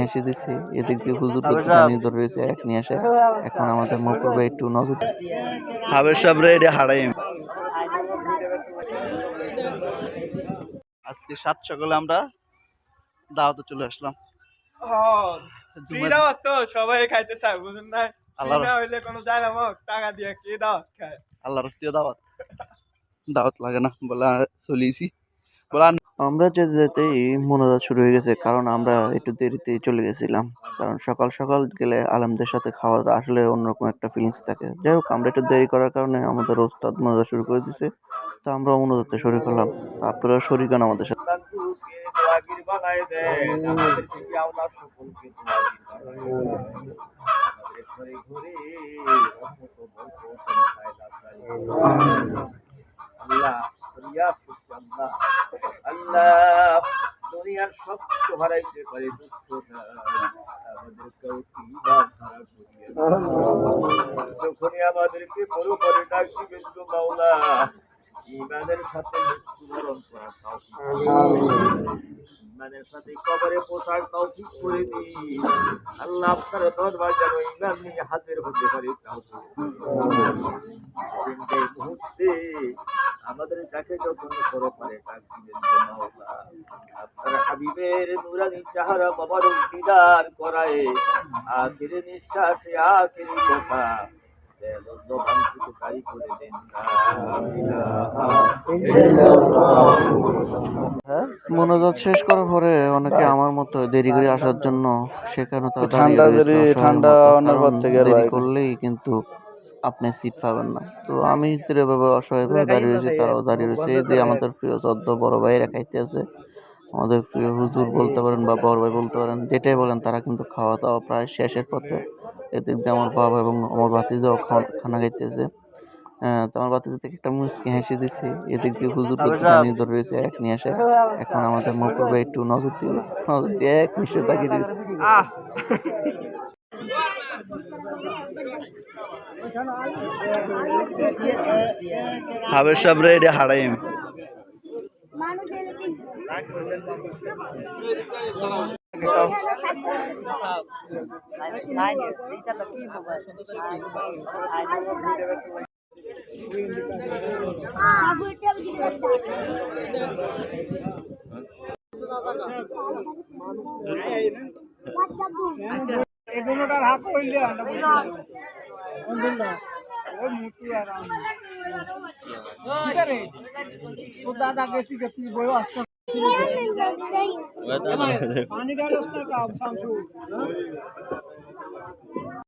হেসে দিছে এদিক দিয়ে হুজুর জানি রয়েছে এক নিয়ে আসে। এখন আমাদের একটু নজর হাবের সব রেডি হারাই আজকে সাত সকালে আমরা দাওয়াতে চলে আসলাম। তো সবাই খাইতে চায় বুঝুন না হইলে কোনো যায় না মোক টাকা দিয়ে কে দাওয়াত খায়? আল্লাহর দাওয়াত। দাওয়াত লাগে না বলে চলিয়েছি। বলে আমরা যেতে যেতেই মনোজাত শুরু হয়ে গেছে, কারণ আমরা একটু দেরিতেই চলে গেছিলাম। কারণ সকাল সকাল গেলে আলমদের সাথে খাওয়া আসলে অন্যরকম একটা ফিলিংস থাকে। যাই হোক, আমরা একটু দেরি করার কারণে আমাদের ওস্তাদ মনোজাত শুরু করে দিছে, তো আমরা মনোজাতে শরীর করলাম। তারপরে শরীর গান আমাদের সাথে। আল্লাহ, দুনিয়ার সত্য হারাইতে পারে দুঃখ। যখনই আমাদেরকে বড় করে ডাক দিবেন তো মাওলা। ইমানের সাথে মৃত্যুবরণ করা ইমানের সাথে কবরে পোশাক তৌফিক করে দিন আল্লাহ আপনার দরবার যেন ইমান নিয়ে হাজির হতে পারে এই মুহূর্তে আমাদের যাকে যখন করো পারে ডাক আপনার হাবিবের নুরানি চাহারা দিদার করায় আখির নিঃশ্বাসে আখির কথা জবান করে দেন হ্যাঁ মনোজাত শেষ করার পরে অনেকে আমার মতো দেরি করে আসার জন্য সেখানে ঠান্ডা ঠান্ডা। অনেক পর থেকে দেরি করলেই কিন্তু আপনি সিট পাবেন না। তো আমি অসহায় ভাবে দাঁড়িয়ে রয়েছি তারাও দাঁড়িয়ে রয়েছে। এই যে আমাদের প্রিয় চোদ্দ বড় ভাইয়েরা খাইতে আছে আমাদের প্রিয় হুজুর বলতে পারেন বা বড় ভাই বলতে পারেন যেটাই বলেন তারা কিন্তু খাওয়া দাওয়া প্রায় শেষের পথে। এদিক দিয়ে আমার বাবা এবং আমার ভাতিজাও খাওয়া- খানা খাইতেছে তো আমার বাতিজা থেকে একটা মুসকি হেসে দিছে। এদিক দিয়ে হুজুর ধরে রয়েছে এক নিয়ে আসে। এখন আমাদের মকুর ভাই একটু নজর দিল নজর দিয়ে এক মিশে তাকিয়ে রয়েছে। হাবের সব রেডি হারাই এগুলোটার দাদা গেছি তুই বই আসতে পানি